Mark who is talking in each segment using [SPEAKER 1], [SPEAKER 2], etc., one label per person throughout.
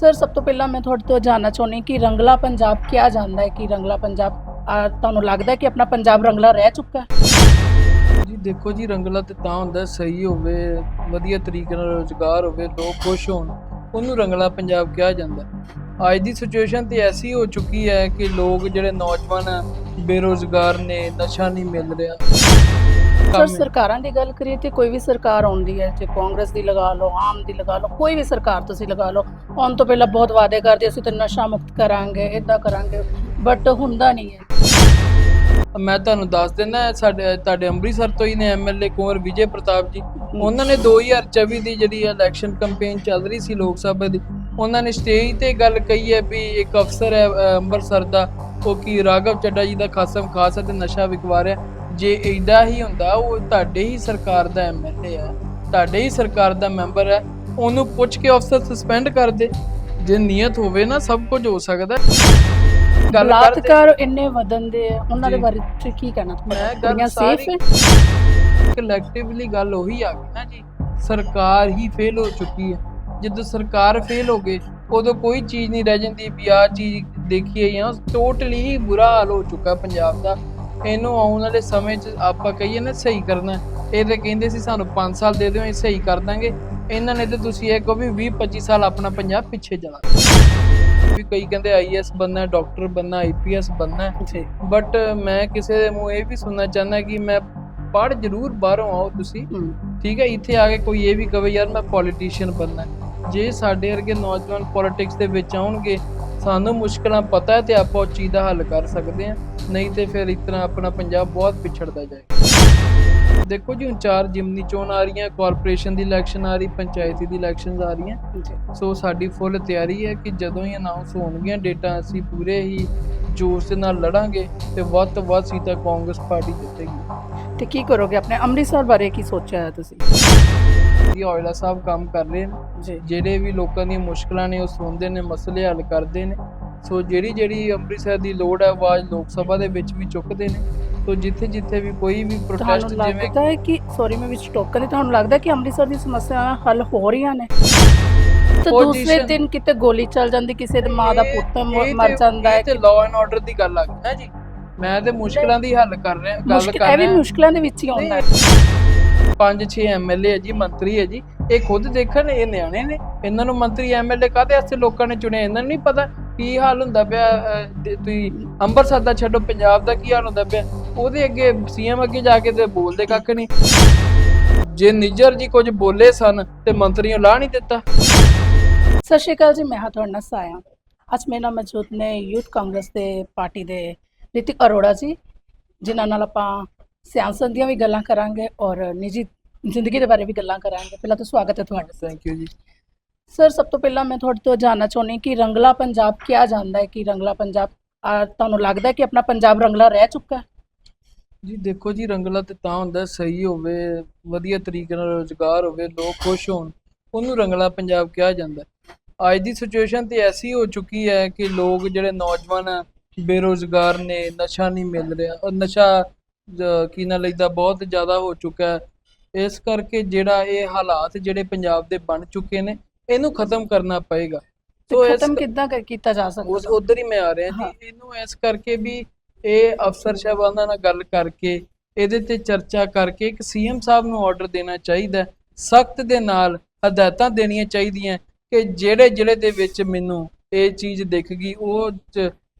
[SPEAKER 1] Sir ਸਭ ਤੋਂ ਪਹਿਲਾਂ ਮੈਂ ਤੁਹਾਡੇ ਤੋਂ ਜਾਨਣਾ ਚਾਹੁੰਦੀ ਕਿ ਰੰਗਲਾ ਪੰਜਾਬ ਕਿਹਾ ਜਾਂਦਾ ਹੈ? ਕਿ ਰੰਗਲਾ ਪੰਜਾਬ ਆ, ਤੁਹਾਨੂੰ ਲੱਗਦਾ ਹੈ ਕਿ ਆਪਣਾ ਪੰਜਾਬ ਰੰਗਲਾ ਰਹਿ ਚੁੱਕਾ ਹੈ?
[SPEAKER 2] ਜੀ ਦੇਖੋ ਜੀ ਰੰਗਲਾ ਤੇ ਤਾਂ ਹੁੰਦਾ ਸਹੀ ਹੋਵੇ ਵਧੀਆ ਤਰੀਕੇ ਨਾਲ ਰੋਜ਼ਗਾਰ ਹੋਵੇ ਲੋਕ ਖੁਸ਼ ਹੋਣ ਉਹਨੂੰ ਰੰਗਲਾ ਪੰਜਾਬ ਕਿਹਾ ਜਾਂਦਾ ਅੱਜ ਦੀ ਸਿਚੁਏਸ਼ਨ ਤੇ ਐਸੀ ਹੋ ਚੁੱਕੀ ਹੈ ਕਿ ਲੋਕ ਜਿਹੜੇ ਨੌਜਵਾਨ ਆ, ਬੇਰੋਜ਼ਗਾਰ ਨੇ ਨਸ਼ਾ ਨਹੀਂ ਮਿਲ ਰਿਹਾ।
[SPEAKER 1] ਸਰ ਸਰਕਾਰਾਂ ਦੀ ਗੱਲ ਕਰੀਏ ਤੇ ਕੋਈ ਵੀ ਸਰਕਾਰ ਆਉਂਦੀ ਹੈ ਤੇ ਕਾਂਗਰਸ ਦੀ ਲਗਾ ਲਓ ਆਮ ਦੀ ਲਗਾ ਲਓ ਕੋਈ ਵੀ ਸਰਕਾਰ ਤੁਸੀਂ ਲਗਾ ਲਓ ਆਉਣ ਤੋਂ ਪਹਿਲਾਂ ਬਹੁਤ ਵਾਅਦੇ ਕਰਦੇ ਅਸੀਂ ਤੇ ਨਸ਼ਾ ਮੁਕਤ ਕਰਾਂਗੇ ਇਦਾਂ ਕਰਾਂਗੇ ਬਟ ਹੁੰਦਾ ਨਹੀਂ ਹੈ।
[SPEAKER 2] ਮੈਂ ਤੁਹਾਨੂੰ ਦੱਸ ਦਿੰਦਾ ਸਾਡੇ ਤੁਹਾਡੇ ਅੰਮ੍ਰਿਤਸਰ ਤੋਂ ਹੀ ਨੇ ਐਮਐਲਏ ਕੁੰਵਰ ਵਿਜੇ ਪ੍ਰਤਾਪ ਜੀ। ਉਹਨਾਂ ਨੇ 2024 ਦੀ ਜਿਹੜੀ ਇਲੈਕਸ਼ਨ ਕੈਂਪੇਨ ਚੱਲ ਰਹੀ ਸੀ ਲੋਕ ਸਭਾ ਦੀ ਉਹਨਾਂ ਨੇ ਸਟੇਜ ਤੇ ਗੱਲ ਕਹੀ ਹੈ ਵੀ ਇੱਕ ਅਫਸਰ ਹੈ ਅੰਮ੍ਰਿਤਸਰ ਦਾ ਉਹ ਕੀ ਰਾਘਵ ਚੱਡਾ ਜੀ ਦਾ ਖਾਸਮ ਖਾਸ ਹੈ ਤੇ ਨਸ਼ਾ ਵਿਕਵਾ ਰਿਹਾ। ਜੇ ਏਡਾ ਹੀ ਹੁੰਦਾ ਉਹ ਤੁਹਾਡੇ ਹੀ ਸਰਕਾਰ ਦਾ ਐਮਐਲਏ ਹੈ। ਤੁਹਾਡੇ ਹੀ ਸਰਕਾਰ ਦਾ ਮੈਂਬਰ ਹੈ। ਉਹਨੂੰ ਪੁੱਛ ਕੇ ਅਫਸਰ ਸਸਪੈਂਡ ਕਰ ਦੇ। ਜੇ ਨੀਅਤ ਹੋਵੇ ਨਾ ਸਭ ਕੁਝ ਹੋ ਸਕਦਾ। ਗੱਲ ਕਰਦੇ
[SPEAKER 1] ਬਲਾਤਕਾਰ ਇੰਨੇ ਵਧਨ ਦੇ ਆ ਉਹਨਾਂ ਦੇ
[SPEAKER 2] ਜੀ।
[SPEAKER 1] ਬਾਰੇ ਤੁਸੀਂ ਕੀ ਕਹਿਣਾ?
[SPEAKER 2] ਮੈਂ
[SPEAKER 1] ਚਾਹੁੰਦੇ
[SPEAKER 2] ਗੱਲ
[SPEAKER 1] ਕੁੜੀਆਂ ਸੇਫ
[SPEAKER 2] ਸਾਰੀ- ਕਲੈਕਟਿਵਲੀ ਗੱਲ ਉਹੀ ਆ ਗਈ ਨਾ ਜੀ। ਸਰਕਾਰ ਹੀ ਫੇਲ ਹੋ ਚੁੱਕੀ ਹੈ। ਜਦੋਂ ਸਰਕਾਰ ਫੇਲ ਹੋ ਗਈ ਉਦੋਂ ਕੋਈ ਚੀਜ਼ ਨਹੀਂ ਰਹਿ ਜਾਂਦੀ ਵੀ ਆਹ ਚੀਜ਼ ਦੇਖੀਏ ਜਾਂ ਟੋਟਲੀ ਹੀ ਬੁਰਾ ਹਾਲ ਹੋ ਚੁੱਕਾ ਪੰਜਾਬ ਦਾ। ਇਹਨੂੰ ਆਉਣ ਵਾਲੇ ਸਮੇਂ 'ਚ ਆਪਾਂ ਕਹੀਏ ਨਾ ਸਹੀ ਕਰਨਾ। ਇਹ ਤੇ ਕਹਿੰਦੇ ਸੀ ਸਾਨੂੰ 5 ਸਾਲ ਦੇ ਦਿਓ ਇਹ ਸਹੀ ਕਰ ਦਾਂਗੇ। ਇਹਨਾਂ ਨੇ ਤੇ ਤੁਸੀਂ ਇਹ ਕਹੋ ਵੀ 20 25 ਸਾਲ ਆਪਣਾ ਪੰਜਾਬ ਪਿੱਛੇ ਜਾਣਾ। ਵੀ ਕਈ ਕਹਿੰਦੇ ਆਈਐਸ ਬੰਨਾ ਡਾਕਟਰ ਬੰਨਾ ਆਈਪੀਐਸ ਬੰਨਾ ਬਟ ਮੈਂ ਕਿਸੇ ਦੇ ਮੂੰਹ ਇਹ ਵੀ ਸੁਣਨਾ ਚਾਹੁੰਦਾ ਕਿ ਮੈਂ ਪੜ੍ਹ ਜ਼ਰੂਰ ਬਾਹਰੋਂ ਆਓ ਤੁਸੀਂ। ਠੀਕ ਹੈ ਇੱਥੇ ਆ ਕੇ ਕੋਈ ਇਹ ਵੀ ਕਵੇ ਯਾਰ ਮੈਂ ਪੋਲੀਟੀਸ਼ੀਅਨ ਬਣਨਾ ਹੈ। ਜੇ ਸਾਡੇ ਵਰਗੇ ਨੌਜਵਾਨ ਪੋਲਿਟਿਕਸ ਦੇ ਵਿੱਚ ਆਉਣਗੇ ਸਾਨੂੰ ਮੁਸ਼ਕਲਾਂ ਪਤਾ ਹੈ ਤੇ ਆਪਾਂ ਉਹ ਚੀਜ਼ ਦਾ ਹੱਲ ਕਰ ਸਕਦੇ ਹਾਂ। ਨਹੀਂ ਤੇ ਫਿਰ ਇਤਨਾ ਆਪਣਾ ਪੰਜਾਬ ਬਹੁਤ ਪਿਛੜਦਾ ਜਾਏਗਾ। ਦੇਖੋ ਜੀ ਹੁਣ ਚਾਰ ਜਿਮਨੀ ਚੋਣ ਆ ਰਹੀਆਂ ਕਾਰਪੋਰੇਸ਼ਨ ਦੀ ਇਲੈਕਸ਼ਨ ਆ ਰਹੀ ਪੰਚਾਇਤੀ ਦੀ ਇਲੈਕਸ਼ਨਸ ਆ ਰਹੀਆਂ। ਸੋ ਸਾਡੀ ਫੁੱਲ ਤਿਆਰੀ ਹੈ ਕਿ ਜਦੋਂ ਹੀ ਅਨਾਉਂਸ ਹੋਣਗੀਆਂ ਡੇਟਾ ਅਸੀਂ ਪੂਰੇ ਹੀ ਜੋਸ਼ ਦੇ ਨਾਲ ਲੜਾਂਗੇ ਤੇ ਵੱਧ ਤੋਂ ਵੱਧ ਸੀਟਾਂ ਕਾਂਗਰਸ ਪਾਰਟੀ ਜਿੱਤੇਗੀ।
[SPEAKER 1] ਤੇ ਕੀ ਕਰੋਗੇ ਆਪਣੇ ਅੰਮ੍ਰਿਤਸਰ ਬਾਰੇ ਕੀ ਸੋਚਿਆ ਹੈ ਤੁਸੀਂ?
[SPEAKER 2] ਜੀ ਔਜਲਾ ਸਾਹਿਬ ਕੰਮ ਕਰ ਰਹੇ ਨੇ। ਜਿਹੜੇ ਵੀ ਲੋਕਾਂ ਦੀਆਂ ਮੁਸ਼ਕਲਾਂ ਨੇ ਉਹ ਸੁਣਦੇ ਨੇ ਮਸਲੇ ਹੱਲ ਕਰਦੇ ਨੇ। ਸੋ ਜਿਹੜੀ ਜਿਹੜੀ ਅੰਮ੍ਰਿਤਸਰ ਦੀ ਲੋੜ ਹੈ ਆਵਾਜ਼ ਲੋਕ ਸਭਾ ਦੇ ਵਿੱਚ ਵੀ ਚੁੱਕਦੇ ਨੇ। ਸੋ ਜਿੱਥੇ ਜਿੱਥੇ ਵੀ ਕੋਈ ਵੀ ਪ੍ਰੋਟੈਸਟ ਜਿਵੇਂ
[SPEAKER 1] ਲੱਗਦਾ ਹੈ ਕਿ ਸੌਰੀ ਮੈਂ ਵਿੱਚ ਟੋਕਨ ਤੁਹਾਨੂੰ ਲੱਗਦਾ ਕਿ ਅੰਮ੍ਰਿਤਸਰ ਦੀ ਸਮੱਸਿਆਵਾਂ ਹੱਲ ਹੋ ਰਹੀਆਂ ਨੇ? ਤੇ ਦੂਸਰੇ ਦਿਨ ਕਿਤੇ ਗੋਲੀ ਚੱਲ ਜਾਂਦੀ ਕਿਸੇ ਦੇ ਮਾਂ ਦਾ ਪੁੱਤ ਮਰ ਜਾਂਦਾ ਹੈ
[SPEAKER 2] ਤੇ ਲਾਅ ਐਂਡ ਆਰਡਰ ਦੀ ਗੱਲ ਆ ਗਈ ਨਾ ਜੀ। ਮੈਂ ਤੇ ਮੁਸ਼ਕਲਾਂ ਦੀ ਹੱਲ ਕਰ ਰਿਹਾ ਗੱਲ ਕਰ
[SPEAKER 1] ਇਹ ਵੀ
[SPEAKER 2] ਰਿਹਾ।
[SPEAKER 1] ਮੁਸ਼ਕਲਾਂ ਦੇ ਵਿੱਚ ਹੀ ਆਉਂਦਾ ਹੈ।
[SPEAKER 2] ਪੰਜ 6 ਐਮਐਲਏ ਹੈ ਜੀ, ਮੰਤਰੀ ਹੈ ਜੀ। ਇਹ ਖੁਦ ਦੇਖਣ, ਇਹ ਨਿਆਣੇ ਨੇ। ਇਹਨਾਂ ਨੂੰ ਮੰਤਰੀ ਐਮਐਲਏ ਕਾਹਦੇ ਵਾਸਤੇ ਲੋਕਾਂ ਨੇ ਚੁਣਿਆ, ਇਹਨਾਂ ਨੂੰ ਨਹੀਂ ਪਤਾ ਕੀ ਹਾਲ ਹੁੰਦਾ ਪਿਆ ਤੁਸੀਂ ਅੰਮ੍ਰਿਤਸਰ ਦਾ ਛੱਡੋ, ਪੰਜਾਬ ਦਾ ਕੀ ਹਾਲ ਹੁੰਦਾ ਪਿਆ। ਉਹਦੇ ਅੱਗੇ ਸੀਐਮ ਅੱਗੇ ਜਾ ਕੇ ਤੇ ਬੋਲਦੇ ਕੱਖ ਨਹੀਂ। ਜੇ ਨਿਜਰ ਜੀ ਕੁਝ ਬੋਲੇ ਸਨ ਤੇ ਮੰਤਰੀਆਂ ਲਾ ਨਹੀਂ ਦਿੱਤਾ।
[SPEAKER 1] ਸਤਿ ਸ਼੍ਰੀ ਅਕਾਲ ਜੀ, ਮੈਂ ਹਾਂ ਤੁਹਾਡਾ ਨਾਲ ਸਾਇਆ। ਅੱਜ ਮੇਰੇ ਨਾਲ ਮੌਜੂਦ ਨੇ ਯੂਥ ਕਾਂਗਰਸ ਦੇ ਪਾਰਟੀ ਦੇ ਰਿਤਿਕ ਅਰੋੜਾ ਜੀ, ਜਿਨ੍ਹਾਂ ਨਾਲ ਆਪਾਂ ਸਿਆਸਤ ਦੀਆਂ ਵੀ ਗੱਲਾਂ ਕਰਾਂਗੇ ਔਰ ਨਿੱਜੀ ਜ਼ਿੰਦਗੀ ਦੇ ਬਾਰੇ ਵੀ ਗੱਲਾਂ ਕਰਾਂਗੇ। ਪਹਿਲਾਂ ਤਾਂ ਸਵਾਗਤ ਹੈ ਤੁਹਾਡਾ।
[SPEAKER 2] ਥੈਂਕ ਯੂ ਜੀ।
[SPEAKER 1] ਸਰ ਸਭ ਤੋਂ ਪਹਿਲਾਂ ਮੈਂ ਤੁਹਾਡੇ ਤੋਂ ਜਾਨਣਾ ਚਾਹੁੰਦੀ ਕਿ ਰੰਗਲਾ ਪੰਜਾਬ ਕਿਹਾ ਜਾਂਦਾ ਹੈ ਕਿ ਰੰਗਲਾ ਪੰਜਾਬ ਤੁਹਾਨੂੰ ਲੱਗਦਾ ਕਿ ਆਪਣਾ ਪੰਜਾਬ ਰੰਗਲਾ ਰਹਿ ਚੁੱਕਾ
[SPEAKER 2] ਜੀ ਦੇਖੋ ਜੀ ਰੰਗਲਾ ਤੇ ਤਾਂ ਹੁੰਦਾ ਸਹੀ ਹੋਵੇ ਵਧੀਆ ਤਰੀਕੇ ਨਾਲ ਰੋਜ਼ਗਾਰ ਹੋਵੇ ਲੋਕ ਖੁਸ਼ ਹੋਣ ਉਹਨੂੰ ਰੰਗਲਾ ਪੰਜਾਬ ਕਿਹਾ ਜਾਂਦਾ ਅੱਜ ਦੀ ਸਿਚੁਏਸ਼ਨ ਤੇ ਐਸੀ ਹੋ ਚੁੱਕੀ ਹੈ ਕਿ ਲੋਕ ਜਿਹੜੇ ਨੌਜਵਾਨ ਆ, ਬੇਰੋਜ਼ਗਾਰ ਨੇ ਨਸ਼ਾ ਨਹੀਂ ਮਿਲ ਰਿਹਾ ਔਰ ਨਸ਼ਾ ਕੀ ਨਾਲ ਲਈਦਾ ਬਹੁਤ ਜ਼ਿਆਦਾ ਹੋ ਚੁੱਕਾ ਹੈ। ਇਸ ਕਰਕੇ ਜਿਹੜਾ ਇਹ ਹਾਲਾਤ ਜਿਹੜੇ ਪੰਜਾਬ ਦੇ ਬਣ ਚੁੱਕੇ ਨੇ ਇਹਨੂੰ ਖਤਮ ਕਰਨਾ ਪਏਗਾ। ਸੋ
[SPEAKER 1] ਖਤਮ ਕਿੱਦਾਂ ਕਰ- ਕੀਤਾ ਜਾ ਸਕਦਾ?
[SPEAKER 2] ਉਧਰ ਹੀ ਮੈਂ ਆ ਰਿਹਾ। ਜੀ। ਇਹਨੂੰ ਇਸ ਕਰਕੇ ਵੀ ਇਹ ਅਫਸਰ ਸਾਹਿਬਾਨਾਂ ਨਾਲ ਗੱਲ ਕਰਕੇ ਇਹਦੇ ਤੇ ਚਰਚਾ ਕਰਕੇ ਇੱਕ ਸੀਐਮ ਸਾਹਿਬ ਨੂੰ ਆਰਡਰ ਦੇਣਾ ਚਾਹੀਦਾ ਸਖਤ ਦੇ ਨਾਲ ਹਦਾਇਤਾਂ ਦੇਣੀਆਂ ਚਾਹੀਦੀਆਂ ਕਿ ਜਿਹੜੇ ਜ਼ਿਲ੍ਹੇ ਦੇ ਵਿੱਚ ਮੈਨੂੰ ਇਹ ਚੀਜ਼ ਦਿਖ ਗਈ ਉਹ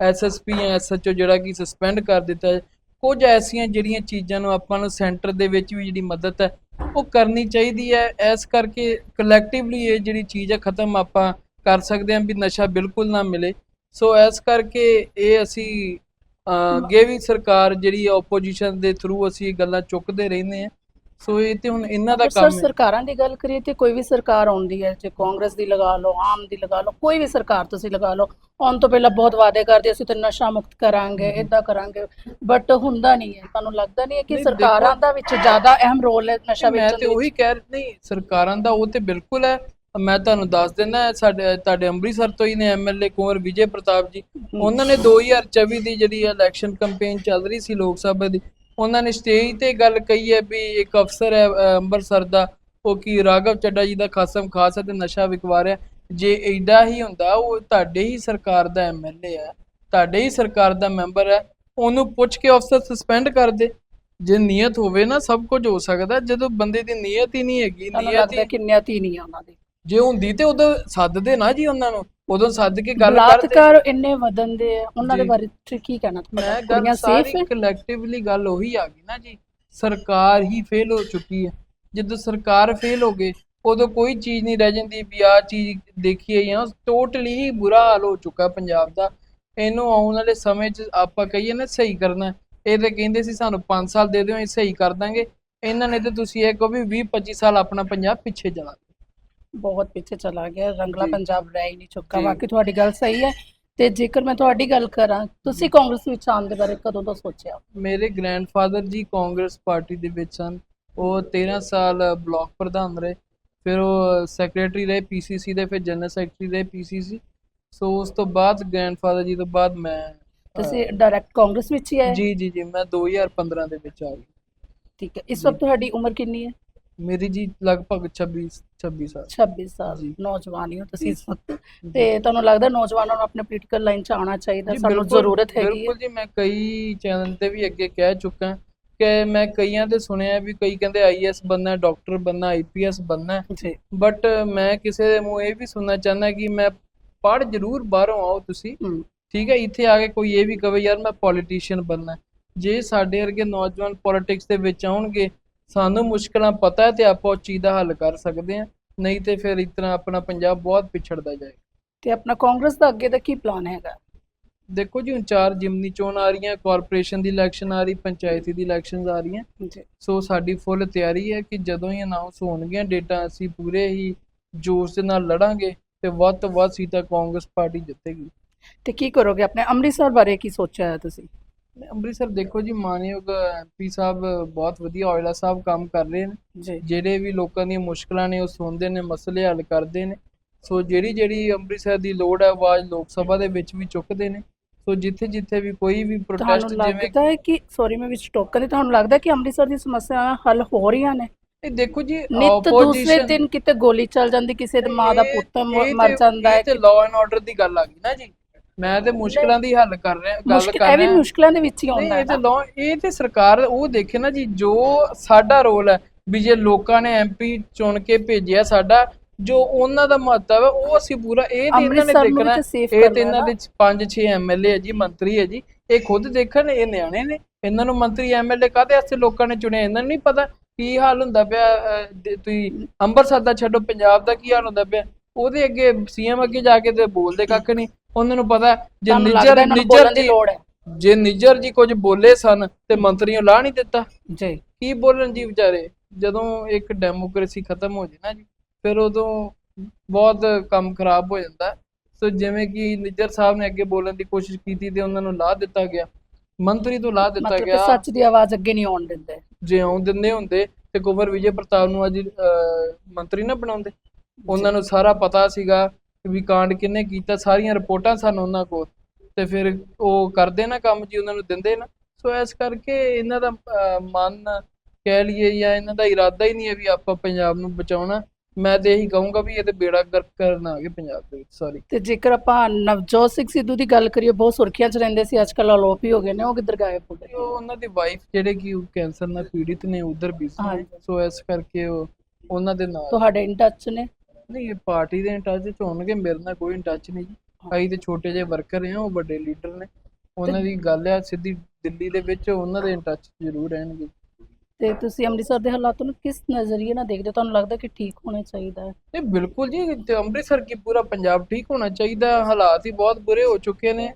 [SPEAKER 2] ਐਸਐਸਪੀ ਜਾਂ ਐਸਐਚਓ ਜਿਹੜਾ ਕਿ ਸਸਪੈਂਡ ਕਰ ਦਿੱਤਾ ਕੁਝ ਐਸੀਆਂ ਜਿਹੜੀਆਂ ਚੀਜ਼ਾਂ ਨੂੰ ਆਪਾਂ ਨੂੰ ਸੈਂਟਰ ਦੇ ਵਿੱਚ ਵੀ ਜਿਹੜੀ ਮਦਦ ਹੈ, ਉਹ ਕਰਨੀ ਚਾਹੀਦੀ ਹੈ। ਇਸ ਕਰਕੇ ਕਲੈਕਟਿਵਲੀ ਇਹ ਜਿਹੜੀ ਚੀਜ਼ ਹੈ, ਖਤਮ ਆਪਾਂ ਕਰ ਸਕਦੇ ਹਾਂ ਵੀ ਨਸ਼ਾ ਬਿਲਕੁਲ ਨਾ ਮਿਲੇ। ਸੋ ਇਸ ਕਰਕੇ ਇਹ ਅਸੀਂ ਅੱਗੇ ਵੀ ਸਰਕਾਰ ਜਿਹੜੀ ਆਪੋਜੀਸ਼ਨ ਦੇ ਥਰੂ ਅਸੀਂ ਇਹ ਗੱਲਾਂ ਚੁੱਕਦੇ ਰਹਿੰਦੇ ਹਾਂ। ਸੋ ਇਹ ਤੇ ਹੁਣ ਇਹਨਾਂ ਦਾ
[SPEAKER 1] ਸਰ
[SPEAKER 2] ਕੰਮ ਹੈ।
[SPEAKER 1] ਸਰਕਾਰਾਂ ਦੀ ਗੱਲ ਕਰੀਏ ਤੇ ਕੋਈ ਵੀ ਸਰਕਾਰ ਆਉਂਦੀ ਹੈ ਜੇ ਕਾਂਗਰਸ ਦੀ ਲਗਾ ਲਓ ਆਮ ਦੀ ਲਗਾ ਲਓ ਕੋਈ ਵੀ ਸਰਕਾਰ ਤੁਸੀਂ ਲਗਾ ਲਓ ਆਉਣ ਤੋਂ ਪਹਿਲਾਂ ਬਹੁਤ ਵਾਅਦੇ ਕਰਦੇ ਅਸੀਂ ਤੇ ਨਸ਼ਾ ਮੁਕਤ ਕਰਾਂਗੇ ਇਦਾਂ ਕਰਾਂਗੇ ਬਟ ਹੁੰਦਾ ਨਹੀਂ ਹੈ। ਤੁਹਾਨੂੰ ਲੱਗਦਾ ਨਹੀਂ ਹੈ ਕਿ ਸਰਕਾਰਾਂ ਦਾ ਵਿੱਚ ਜ਼ਿਆਦਾ ਅਹਿਮ ਰੋਲ ਹੈ ਨਸ਼ਾ
[SPEAKER 2] ਮੈਂ
[SPEAKER 1] ਵੇਚਣ
[SPEAKER 2] ਤੇ
[SPEAKER 1] ਦੇ
[SPEAKER 2] ਉਹੀ ਕਹਿ ਨਹੀਂ ਸਰਕਾਰਾਂ ਦਾ ਉਹ ਤੇ ਬਿਲਕੁਲ ਹੈ। ਮੈਂ ਤੁਹਾਨੂੰ ਦੱਸ ਦਿੰਦਾ ਸਾਡੇ ਤੁਹਾਡੇ ਅੰਮ੍ਰਿਤਸਰ ਤੋਂ ਹੀ ਨੇ ਐਮਐਲਏ ਕੁੰਵਰ ਵਿਜੇ ਪ੍ਰਤਾਪ ਜੀ। ਉਹਨਾਂ ਨੇ 2024 ਦੀ ਜਿਹੜੀ ਇਲੈਕਸ਼ਨ ਕੈਂਪੇਨ ਚੱਲ ਰਹੀ ਸੀ ਲੋਕ ਸਭਾ ਦੀ ਉਹਨਾਂ ਨੇ ਸਟੇਜ ਤੇ ਗੱਲ ਕਹੀ ਹੈ ਵੀ ਇੱਕ ਅਫਸਰ ਹੈ ਅੰਮ੍ਰਿਤਸਰ ਦਾ ਉਹ ਕੀ ਰਾਘਵ ਚੱਡਾ ਜੀ ਦਾ ਖਾਸਮ ਖਾਸ ਹੈ ਤੇ ਨਸ਼ਾ ਵਿਕਵਾ ਰਿਹਾ ਜੇ ਐਡਾ ਹੀ ਹੁੰਦਾ ਉਹ ਤੁਹਾਡੇ ਹੀ ਸਰਕਾਰ ਦਾ ਐਮਐਲਏ ਹੈ ਤੁਹਾਡੇ ਹੀ ਸਰਕਾਰ ਦਾ ਮੈਂਬਰ ਹੈ ਉਹਨੂੰ ਪੁੱਛ ਕੇ ਅਫਸਰ ਸਸਪੈਂਡ ਕਰ ਦੇ। ਜੇ ਨੀਅਤ ਹੋਵੇ ਨਾ ਸਭ ਕੁਝ ਹੋ ਸਕਦਾ ਜਦੋਂ ਬੰਦੇ ਦੀ ਨੀਅਤ ਹੀ ਨਹੀਂ ਹੈਗੀ ਨੀਅਤ ਹੀ
[SPEAKER 1] ਕਿ ਨਿਯਤੀ ਨਹੀਂ ਆ ਉਹਨਾਂ ਦੀ?
[SPEAKER 2] ਜੇ ਹੁੰਦੀ ਤੇ ਉਦੋਂ ਸੱਦਦੇ ਨਾ ਜੀ ਉਹਨਾਂ ਨੂੰ ਉਦੋਂ ਸੱਦ ਕੇ ਗੱਲ ਕਰਦੇ।
[SPEAKER 1] ਬਲਾਤਕਾਰ ਇੰਨੇ ਵਧਨ ਦੇ ਆ, ਉਹਨਾਂ ਦੇ
[SPEAKER 2] ਜੀ।
[SPEAKER 1] ਬਾਰੇ ਤੁਸੀਂ ਕੀ ਕਹਿਣਾ?
[SPEAKER 2] ਮੈਂ
[SPEAKER 1] ਤੁਹਾਡਾ
[SPEAKER 2] ਗੱਲ
[SPEAKER 1] ਕੁੜੀਆਂ
[SPEAKER 2] ਸਾਰੀ
[SPEAKER 1] ਸੇਫ
[SPEAKER 2] ਕਲੈਕਟਿਵਲੀ ਗੱਲ ਉਹੀ ਆ ਗਈ ਨਾ ਜੀ। ਸਰਕਾਰ ਹੀ ਫੇਲ ਹੋ ਚੁੱਕੀ ਹੈ ਜਦੋਂ ਸਰਕਾਰ ਫੇਲ ਹੋ ਗਏ ਉਦੋਂ ਕੋਈ ਚੀਜ਼ ਨਹੀਂ ਰਹਿ ਜਾਂਦੀ ਵੀ ਆਹ ਚੀਜ਼ ਦੇਖੀਏ ਜਾਂ ਟੋਟਲੀ ਹੀ ਬੁਰਾ ਹਾਲ ਹੋ ਚੁੱਕਾ ਪੰਜਾਬ ਦਾ। ਇਹਨੂੰ ਆਉਣ ਵਾਲੇ ਸਮੇਂ 'ਚ ਆਪਾਂ ਕਹੀਏ ਨਾ ਸਹੀ ਕਰਨਾ। ਇਹ ਤਾਂ ਕਹਿੰਦੇ ਸੀ ਸਾਨੂੰ 5 ਸਾਲ ਦੇ ਦਿਓ ਅਸੀਂ ਸਹੀ ਕਰ ਦਾਂਗੇ। ਇਹਨਾਂ ਨੇ ਤੇ ਤੁਸੀਂ ਇਹ ਕਹੋ ਵੀ 20 25 ਸਾਲ ਆਪਣਾ ਪੰਜਾਬ ਪਿੱਛੇ ਚਲਾ
[SPEAKER 1] ਬਹੁਤ ਪਿੱਛੇ ਚਲਾ ਗਿਆ ਰੰਗਲਾ
[SPEAKER 2] ਜੀ।
[SPEAKER 1] ਪੰਜਾਬ ਰਹਿ ਹੀ ਨਹੀਂ ਚੁੱਕਾ
[SPEAKER 2] ਜੀ।
[SPEAKER 1] ਬਾਕੀ ਤੁਹਾਡੀ ਗੱਲ ਸਹੀ ਹੈ ਤੇ ਜੇਕਰ ਮੈਂ ਤੁਹਾਡੀ ਗੱਲ ਕਰਾਂ ਤੁਸੀਂ ਕਾਂਗਰਸ ਵਿੱਚ ਆਉਣ ਦੇ ਬਾਰੇ ਕਦੋਂ ਤੋਂ ਸੋਚਿਆ
[SPEAKER 2] ਮੇਰੇ ਗ੍ਰੈਂਡਫਾਦਰ ਜੀ ਕਾਂਗਰਸ ਪਾਰਟੀ ਦੇ ਵਿੱਚ ਸਨ ਉਹ 13 ਸਾਲ ਬਲਾਕ ਪ੍ਰਧਾਨ ਰਹੇ ਫਿਰ ਉਹ ਸੈਕਟਰੀ ਰਹੇ ਪੀਸੀਸੀ ਦੇ ਫਿਰ ਜਨਰਲ ਸੈਕਟਰੀ ਰਹੇ ਪੀਸੀਸੀ ਸੋ ਉਸ ਤੋਂ ਬਾਅਦ ਗ੍ਰੈਂਡਫਾਦਰ ਜੀ ਤੋਂ ਬਾਅਦ ਮੈਂ ਅਹ,
[SPEAKER 1] ਤੁਸੀਂ ਡਾਇਰੈਕਟ ਕਾਂਗਰਸ ਵਿੱਚ ਹੀ ਆਏ
[SPEAKER 2] ਜੀ ਜੀ ਜੀ ਮੈਂ 2015 ਦੇ ਵਿੱਚ ਆ ਗਿਆ
[SPEAKER 1] ਠੀਕ ਹੈ ਇਸ ਵਕਤ ਤੁਹਾਡੀ ਉਮਰ ਕਿੰਨੀ ਹੈ
[SPEAKER 2] ਮੇਰੀ ਜੀ ਲਗਭਗ 26 26 ਸਾਲ।
[SPEAKER 1] 26 ਸਾਲ
[SPEAKER 2] ਜੀ।
[SPEAKER 1] ਨੌਜਵਾਨ ਹੀ ਹੋ ਤੁਸੀਂ ਇਸ ਵਕਤ। ਤੇ ਤੁਹਾਨੂੰ ਲੱਗਦਾ ਨੌਜਵਾਨਾਂ ਨੂੰ ਆਪਣੇ ਪੋਲੀਟੀਕਲ ਲਾਈਨ 'ਚ ਆਉਣਾ ਚਾਹੀਦਾ
[SPEAKER 2] ਜੀ,
[SPEAKER 1] ਸਾਨੂੰ
[SPEAKER 2] ਬਿਲਕੁਲ-
[SPEAKER 1] ਜ਼ਰੂਰਤ ਹੈਗੀ ਹੈ?
[SPEAKER 2] ਬਿਲਕੁਲ ਜੀ ਮੈਂ ਕਈ ਚੈਨਲ ਤੇ ਵੀ ਅੱਗੇ ਕਹਿ ਚੁੱਕਾ ਕਿ ਮੈਂ ਕਈਆਂ ਤੇ ਸੁਣਿਆ ਵੀ ਕਈ ਕਹਿੰਦੇ ਆਈਐਸ ਬੰਨਾ ਡਾਕਟਰ ਬੰਨਾ ਆਈਪੀਐਸ ਬੰਨਾ
[SPEAKER 1] ਜੀ।
[SPEAKER 2] ਬਟ ਮੈਂ ਕਿਸੇ ਦੇ ਮੂੰਹ ਇਹ ਵੀ ਸੁਣਨਾ ਚਾਹੁੰਦਾ ਕਿ ਮੈਂ ਪੜ੍ਹ ਜ਼ਰੂਰ ਬਾਹਰੋਂ ਆਓ ਤੁਸੀਂ।
[SPEAKER 1] ਹਮ,
[SPEAKER 2] ਠੀਕ ਹੈ ਇੱਥੇ ਆ ਕੇ ਕੋਈ ਇਹ ਵੀ ਕਵੇ ਯਾਰ ਮੈਂ ਪੋਲੀਟੀਸ਼ੀਅਨ ਬਣਨਾ ਹੈ। ਜੇ ਸਾਡੇ ਵਰਗੇ ਨੌਜਵਾਨ ਪੋਲਿਟਿਕਸ ਦੇ ਵਿੱਚ ਆਉਣਗੇ ਸਾਨੂੰ ਮੁਸ਼ਕਲਾਂ ਪਤਾ ਹੈ ਤੇ ਆਪਾਂ ਉਸ ਚੀਜ਼ ਦਾ ਹੱਲ ਕਰ ਸਕਦੇ ਹਾਂ। ਨਹੀਂ ਤੇ ਫਿਰ ਇਸ ਤਰ੍ਹਾਂ ਆਪਣਾ ਪੰਜਾਬ ਬਹੁਤ ਪਿਛੜਦਾ ਜਾਏਗਾ।
[SPEAKER 1] ਤੇ ਆਪਣਾ ਕਾਂਗਰਸ ਦਾ ਅੱਗੇ ਦਾ ਕੀ ਪਲਾਨ ਹੈਗਾ?
[SPEAKER 2] ਦੇਖੋ ਜੀ ਹੁਣ ਚਾਰ ਜਿਮਨੀ ਚੋਣ ਆ ਰਹੀਆਂ ਕਾਰਪੋਰੇਸ਼ਨ ਦੀ ਇਲੈਕਸ਼ਨ ਆ ਰਹੀ ਪੰਚਾਇਤੀ ਦੀ ਇਲੈਕਸ਼ਨਸ ਆ ਰਹੀਆਂ।
[SPEAKER 1] ਜੀ।
[SPEAKER 2] ਸੋ ਸਾਡੀ ਫੁੱਲ ਤਿਆਰੀ ਹੈ ਕਿ ਜਦੋਂ ਹੀ ਅਨਾਉਂਸ ਹੋਣਗੀਆਂ ਡੇਟਾ ਅਸੀਂ ਪੂਰੇ ਹੀ ਜੋਸ਼ ਦੇ ਨਾਲ ਲੜਾਂਗੇ ਤੇ ਵੱਧ ਤੋਂ ਵੱਧ ਸੀਟਾਂ ਕਾਂਗਰਸ ਪਾਰਟੀ ਜਿੱਤੇਗੀ।
[SPEAKER 1] ਤੇ ਕੀ ਕਰੋਗੇ? ਆਪਣੇ ਅੰਮ੍ਰਿਤਸਰ ਬਾਰੇ ਕੀ ਸੋਚਿਆ ਹੈ ਤੁਸੀਂ?
[SPEAKER 2] ਅੰਮ੍ਰਿਤਸਰ ਦੇਖੋ ਜੀ ਮਾਨਯੋਗ ਐਮਪੀ ਸਾਹਿਬ ਬਹੁਤ ਵਧੀਆ ਔਜਲਾ ਸਾਹਿਬ ਕੰਮ ਕਰ ਰਹੇ ਨੇ। ਜਿਹੜੇ ਵੀ ਲੋਕਾਂ ਦੀਆਂ ਮੁਸ਼ਕਲਾਂ ਨੇ ਉਹ ਸੁਣਦੇ ਨੇ ਮਸਲੇ ਹੱਲ ਕਰਦੇ ਨੇ। ਸੋ ਜਿਹੜੀ ਜਿਹੜੀ ਅੰਮ੍ਰਿਤਸਰ ਦੀ ਲੋੜ ਹੈ ਆਵਾਜ਼ ਲੋਕ ਸਭਾ ਦੇ ਵਿੱਚ ਵੀ ਚੁੱਕਦੇ ਨੇ। ਸੋ ਜਿੱਥੇ ਜਿੱਥੇ ਵੀ ਕੋਈ ਵੀ ਪ੍ਰੋਟੈਸਟ
[SPEAKER 1] ਤੁਹਾਨੂੰ
[SPEAKER 2] ਜਿਵੇਂ
[SPEAKER 1] ਲੱਗਦਾ ਹੈ ਕਿ ਸੌਰੀ ਮੈਂ ਵਿੱਚ ਟੋਕਨ ਦੀ ਤੁਹਾਨੂੰ ਲੱਗਦਾ ਕਿ ਅੰਮ੍ਰਿਤਸਰ ਦੀ ਸਮੱਸਿਆਵਾਂ ਹੱਲ ਹੋ ਰਹੀਆਂ ਨੇ?
[SPEAKER 2] ਇਹ ਦੇਖੋ ਜੀ
[SPEAKER 1] ਨਿਤ ਦੂਸਰੇ ਦਿਨ ਕਿਤੇ ਗੋਲੀ ਚੱਲ ਜਾਂਦੀ ਕਿਸੇ ਦੇ ਮਾਂ ਦਾ ਪੁੱਤ ਮਰ ਜਾਂਦਾ ਹੈ
[SPEAKER 2] ਤੇ ਲਾਅ ਐਂਡ ਆਰਡਰ ਦੀ ਗੱਲ ਆ ਗਈ ਨਾ ਜੀ। ਮੈਂ ਤੇ ਮੁਸ਼ਕਲਾਂ ਦੀ ਹੱਲ ਕਰ ਰਿਹਾ ਗੱਲ
[SPEAKER 1] ਮੁਸ਼ਕਿਲ
[SPEAKER 2] ਕਰ
[SPEAKER 1] ਇਹ ਵੀ
[SPEAKER 2] ਰਿਹਾ
[SPEAKER 1] ਮੁਸ਼ਕਿਲਾਂ ਦੇ ਵਿੱਚ ਹੀ ਆਉਂਦਾ ਹੈ
[SPEAKER 2] ਇਹ ਤੇ। ਲਾਅ ਇਹ ਤੇ ਸਰਕਾਰ ਉਹ ਦੇਖੇ ਨਾ ਜੀ ਜੋ ਸਾਡਾ ਰੋਲ ਹੈ ਵੀ ਜੇ ਲੋਕਾਂ ਨੇ ਐਮਪੀ ਚੁਣ ਕੇ ਭੇਜਿਆ ਸਾਡਾ ਜੋ ਉਹਨਾਂ ਦਾ ਮਹੱਤਵ ਹੈ ਉਹ ਅਸੀਂ ਪੂਰਾ ਇਹ ਤੇ ਇਹਨਾਂ ਨੇ ਦੇਖਣਾ ਇਹ ਤੇ ਇਹਨਾਂ। ਦੇ 5 6 ਐਮਐਲਏ ਹੈ ਜੀ ਮੰਤਰੀ ਹੈ ਜੀ ਇਹ ਖੁਦ ਦੇਖਣ ਇਹ ਨਿਆਣੇ ਨੇ ਇਹਨਾਂ ਨੂੰ ਮੰਤਰੀ ਐਮਐਲਏ ਕਾਹਦੇ ਵਾਸਤੇ ਲੋਕਾਂ ਨੇ ਚੁਣਿਆ ਇਹਨਾਂ ਨੂੰ ਨਹੀਂ ਪਤਾ ਕੀ ਹਾਲ ਹੁੰਦਾ ਪਿਆ ਤੁਸੀਂ ਅੰਮ੍ਰਿਤਸਰ ਦਾ ਛੱਡੋ ਪੰਜਾਬ ਦਾ ਕੀ ਹਾਲ ਹੁੰਦਾ ਪਿਆ ਉਹਦੇ ਅੱਗੇ ਸੀਐਮ ਅੱਗੇ ਜਾ ਕੇ ਤੇ ਬੋਲਦੇ ਕੱਖ ਨਹੀਂ ਉਹਨਾਂ ਨੂੰ ਪਤਾ ਜੇ
[SPEAKER 1] ਤੁਹਾਨੂੰ ਲੱਗਦਾ
[SPEAKER 2] ਨਿੱਜਰ
[SPEAKER 1] ਇਹਨਾਂ ਨੂੰ
[SPEAKER 2] ਨਿੱਜਰ
[SPEAKER 1] ਬੋਲਣ ਦੀ
[SPEAKER 2] ਜੀ
[SPEAKER 1] ਲੋੜ ਹੈ।
[SPEAKER 2] ਜੇ ਨਿੱਜਰ ਜੀ ਕੁਝ ਬੋਲੇ ਸਨ ਤੇ ਮੰਤਰੀਆਂ ਲਾ ਨਹੀਂ ਦਿੱਤਾ
[SPEAKER 1] ਜੀ।
[SPEAKER 2] ਕੀ ਬੋਲਣ ਜੀ ਵਿਚਾਰੇ? ਜਦੋਂ ਇੱਕ ਡੈਮੋਕ੍ਰੇਸੀ ਖਤਮ ਹੋ ਜੇ ਨਾ ਜੀ ਫਿਰ ਉਦੋਂ ਬਹੁਤ ਕੰਮ ਖਰਾਬ ਹੋ ਜਾਂਦਾ। ਹੈ। ਸੋ ਜਿਵੇਂ ਕਿ ਨਿੱਜਰ ਸਾਹਿਬ ਨੇ ਅੱਗੇ ਬੋਲਣ ਦੀ ਕੋਸ਼ਿਸ਼ ਕੀਤੀ ਤੇ ਉਹਨਾਂ ਨੂੰ ਲਾ ਦਿੱਤਾ ਗਿਆ। ਮੰਤਰੀ ਤੋਂ ਲਾ ਦਿੱਤਾ
[SPEAKER 1] ਮਤਲਬ ਕਿ
[SPEAKER 2] ਗਿਆ।
[SPEAKER 1] ਸੱਚ ਦੀ ਆਵਾਜ਼ ਅੱਗੇ ਨਹੀਂ ਆਉਣ ਦਿੰਦੇ।
[SPEAKER 2] ਜੇ ਆਉਂ ਦਿੰਦੇ ਹੁੰਦੇ ਤੇ ਕੁੰਵਰ ਵਿਜੇ ਪ੍ਰਤਾਪ ਨੂੰ ਅੱਜ ਅਹ, ਮੰਤਰੀ ਨਾ ਬਣਾਉਂਦੇ। ਉਹਨਾਂ ਨੂੰ ਸਾਰਾ ਪਤਾ ਸੀਗਾ ਵੀ ਕਾਂਡ ਕਿਹਨੇ ਕੀਤਾ ਸਾਰੀਆਂ ਰਿਪੋਰਟਾਂ ਸਨ ਉਹਨਾਂ ਕੋਲ। ਤੇ ਫਿਰ ਉਹ ਕਰਦੇ ਨਾ ਕੰਮ ਜੀ ਉਹਨਾਂ ਨੂੰ ਦਿੰਦੇ ਨਾ। ਸੋ ਇਸ ਕਰਕੇ ਇਹਨਾਂ ਦਾ ਮਨ ਕਹਿ ਲਈਏ ਜਾਂ ਇਹਨਾਂ ਦਾ ਇਰਾਦਾ ਹੀ ਨਹੀਂ ਹੈ ਵੀ ਆਪਾਂ ਪੰਜਾਬ ਨੂੰ ਬਚਾਉਣਾ। ਮੈਂ ਤੇ ਇਹੀ ਕਹੂੰਗਾ ਵੀ ਇਹ ਤੇ ਬੇੜਾ ਗਰਕ ਕਰਨਾ ਆ ਗਿਆ ਪੰਜਾਬ ਦੇ ਵਿੱਚ ਸੌਰੀ
[SPEAKER 1] ਤੇ ਜੇਕਰ ਆਪਾਂ ਨਵਜੋਤ ਸਿੰਘ ਸਿੱਧੂ ਦੀ ਗੱਲ ਕਰੀਏ ਬਹੁਤ ਸੁਰਖੀਆਂ 'ਚ ਰਹਿੰਦੇ ਸੀ ਅੱਜ ਕੱਲ੍ਹ ਅਲੋਪ ਹੀ ਹੋ ਗਏ ਨੇ ਉਹ ਕਿੱਧਰ ਗਾਇਬ ਹੋ ਗਏ?
[SPEAKER 2] ਉਹ ਉਹਨਾਂ ਦੀ ਵਾਈਫ ਜਿਹੜੇ ਕਿ ਉਹ ਕੈਂਸਰ ਨਾਲ ਪੀੜਿਤ ਨੇ ਉਧਰ ਵੀ। ਸੋ। ਇਸ ਕਰਕੇ ਉਹ ਉਹਨਾਂ ਦੇ ਨਾਲ
[SPEAKER 1] ਤੁਹਾਡੇ ਇਨ ਟੱਚ ਨੇ?
[SPEAKER 2] ਨਹੀਂ ਇਹ ਪਾਰਟੀ ਦੇ ਟੱਚ ਚ ਹੋਣਗੇ ਮੇਰੇ ਨਾਲ ਕੋਈ ਟੱਚ ਨਹੀਂ ਅਸੀਂ ਤੇ ਛੋਟੇ ਜਿਹੇ ਵਰਕਰ ਆ ਉਹ ਵੱਡੇ ਲੀਡਰ ਨੇ। ਉਹਨਾਂ ਦੀ ਗੱਲ ਆ ਸਿੱਧੀ ਦਿੱਲੀ ਦੇ ਵਿੱਚ ਉਹਨਾਂ ਦੇ ਟੱਚ ਜ਼ਰੂਰ ਰਹਿਣਗੇ।
[SPEAKER 1] ਤੇ ਤੁਸੀਂ ਅੰਮ੍ਰਿਤਸਰ ਦੇ ਹਾਲਾਤਾਂ ਨੂੰ ਕਿਸ ਨਜ਼ਰੀਏ ਨਾਲ ਦੇਖਦੇ ਹੋ? ਤੁਹਾਨੂੰ ਲੱਗਦਾ ਕਿ ਠੀਕ ਹੋਣਾ ਚਾਹੀਦਾ ਹੈ?
[SPEAKER 2] ਨਹੀਂ ਬਿਲਕੁਲ ਜੀ ਤੇ ਅੰਮ੍ਰਿਤਸਰ ਕੀ ਪੂਰਾ ਪੰਜਾਬ ਠੀਕ ਹੋਣਾ ਚਾਹੀਦਾ? ਹਾਲਾਤ ਹੀ ਬਹੁਤ ਬੁਰੇ ਹੋ ਚੁੱਕੇ ਨੇ।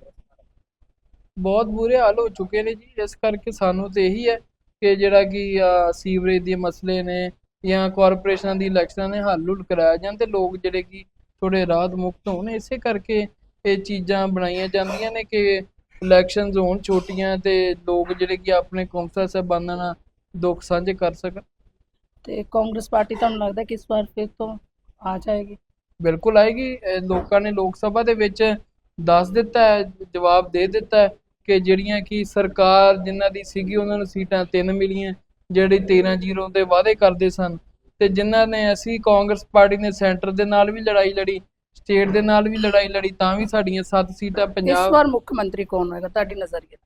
[SPEAKER 2] ਬਹੁਤ ਬੁਰੇ ਹਾਲ ਹੋ ਚੁੱਕੇ ਨੇ ਜੀ ਇਸ ਕਰਕੇ ਸਾਨੂੰ ਤੇ ਇਹੀ ਹੈ ਕਿ ਜਿਹੜਾ ਕਿ ਸੀਵਰੇਜ ਦੇ ਮਸਲੇ ਨੇ ਜਾਂ ਕਾਰਪੋਰੇਸ਼ਨਾਂ ਦੀ ਇਲੈਕਸ਼ਨਾਂ ਨੇ ਹੱਲ ਹੁੱਲ ਕਰਾਇਆ ਜਾਣ ਤੇ ਲੋਕ ਜਿਹੜੇ ਕਿ ਥੋੜੇ ਰਾਹਤ ਮੁਕਤ ਹੋਣ ਇਸੇ ਕਰਕੇ ਇਹ ਚੀਜ਼ਾਂ ਬਣਾਈਆਂ ਜਾਂਦੀਆਂ ਨੇ ਕਿ ਇਲੈਕਸ਼ਨਸ ਹੋਣ ਛੋਟੀਆਂ ਤੇ ਲੋਕ ਜਿਹੜੇ ਕਿ ਆਪਣੇ ਕੌਂਸਲ ਸਾਹਿਬਾਨਾਂ ਨਾਲ ਦੁੱਖ ਸਾਂਝੇ ਕਰ ਸਕਣ।
[SPEAKER 1] ਤੇ ਕਾਂਗਰਸ ਪਾਰਟੀ ਤੁਹਾਨੂੰ ਲੱਗਦਾ ਕਿ ਇਸ ਵਾਰ ਫਿਰ ਤੋਂ ਆ ਜਾਏਗੀ?
[SPEAKER 2] ਬਿਲਕੁਲ ਆਏਗੀ। ਲੋਕਾਂ ਨੇ ਲੋਕ ਸਭਾ ਦੇ ਵਿੱਚ ਦੱਸ ਦਿੱਤਾ ਹੈ ਜਵਾਬ ਦੇ ਦਿੱਤਾ ਹੈ ਕਿ ਜਿਹੜੀਆਂ ਕਿ ਸਰਕਾਰ ਜਿਨ੍ਹਾਂ ਦੀ ਸੀਗੀ ਉਹਨਾਂ ਨੂੰ ਸੀਟਾਂ ਤਿੰਨ ਮਿਲੀਆਂ। ਜਿਹੜੀ 13 ਜ਼ੀਰੋ ਦੇ ਵਾਅਦੇ ਕਰਦੇ ਸਨ ਤੇ ਜਿਨ੍ਹਾਂ ਨੇ ਅਸੀਂ ਕਾਂਗਰਸ ਪਾਰਟੀ ਨੇ ਸੈਂਟਰ ਦੇ ਨਾਲ ਵੀ ਲੜਾਈ ਲੜੀ ਸਟੇਟ ਦੇ ਨਾਲ ਵੀ ਲੜਾਈ ਲੜੀ ਤਾਂ ਵੀ ਸਾਡੀਆਂ 7 ਸੀਟਾਂ
[SPEAKER 1] ਇਸ
[SPEAKER 2] ਪੰਜਾਬ
[SPEAKER 1] ਵਾਰ ਮੁੱਖ ਮੰਤਰੀ ਕੌਣ ਹੋਏਗਾ ਤੁਹਾਡੀ ਨਜ਼ਰੀਏ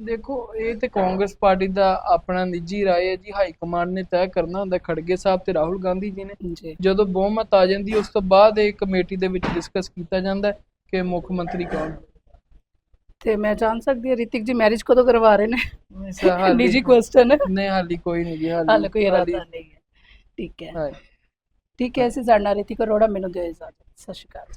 [SPEAKER 2] ਦੇਖੋ ਇਹ ਤੇ ਕਾਂਗਰਸ ਪਾਰਟੀ ਦਾ ਆਪਣਾ ਨਿੱਜੀ ਰਾਏ ਹੈ ਜੀ ਹਾਈ ਕਮਾਂਡ ਨੇ ਤੈਅ ਕਰਨਾ ਹੁੰਦਾ ਖੜਗੇ ਸਾਹਿਬ ਤੇ ਰਾਹੁਲ ਗਾਂਧੀ ਜੀ ਨੇ। ਜਦੋਂ ਬਹੁਮਤ ਆ ਜਾਂਦੀ ਉਸ ਤੋਂ ਬਾਅਦ ਇਹ ਕਮੇਟੀ ਦੇ ਵਿੱਚ ਡਿਸਕਸ ਕੀਤਾ ਜਾਂਦਾ ਕਿ ਮੁੱਖ ਮੰਤਰੀ ਕੌਣ।
[SPEAKER 1] ਤੇ ਮੈਂ ਜਾਣ ਸਕਦੀ ਹਾਂ ਰਿਤਿਕ ਜੀ ਮੈਰਿਜ ਕਦੋਂ ਕਰਵਾ ਰਹੇ ਨੇ? ਨਿੱਜੀ ਕੁਐਸਚਨ ਹੈ
[SPEAKER 2] ਨਹੀਂ ਹਾਲੀ ਕੋਈ ਨਹੀਂ ਜੀ ਹਾਲੀ
[SPEAKER 1] ਹਾਲੇ ਕੋਈ ਇਰਾਦਾ ਨਹੀਂ ਹੈ। ਠੀਕ
[SPEAKER 2] ਹੈ।
[SPEAKER 1] ਠੀਕ ਹੈ ਅਸੀਂ ਜਾਣਨਾ ਰਿਤਿਕ ਅਰੋੜਾ ਮੈਨੂੰ ਦਿਓ ਇਜਾਜ਼ਤ। ਸਤਿ ਸ਼੍ਰੀ ਅਕਾਲ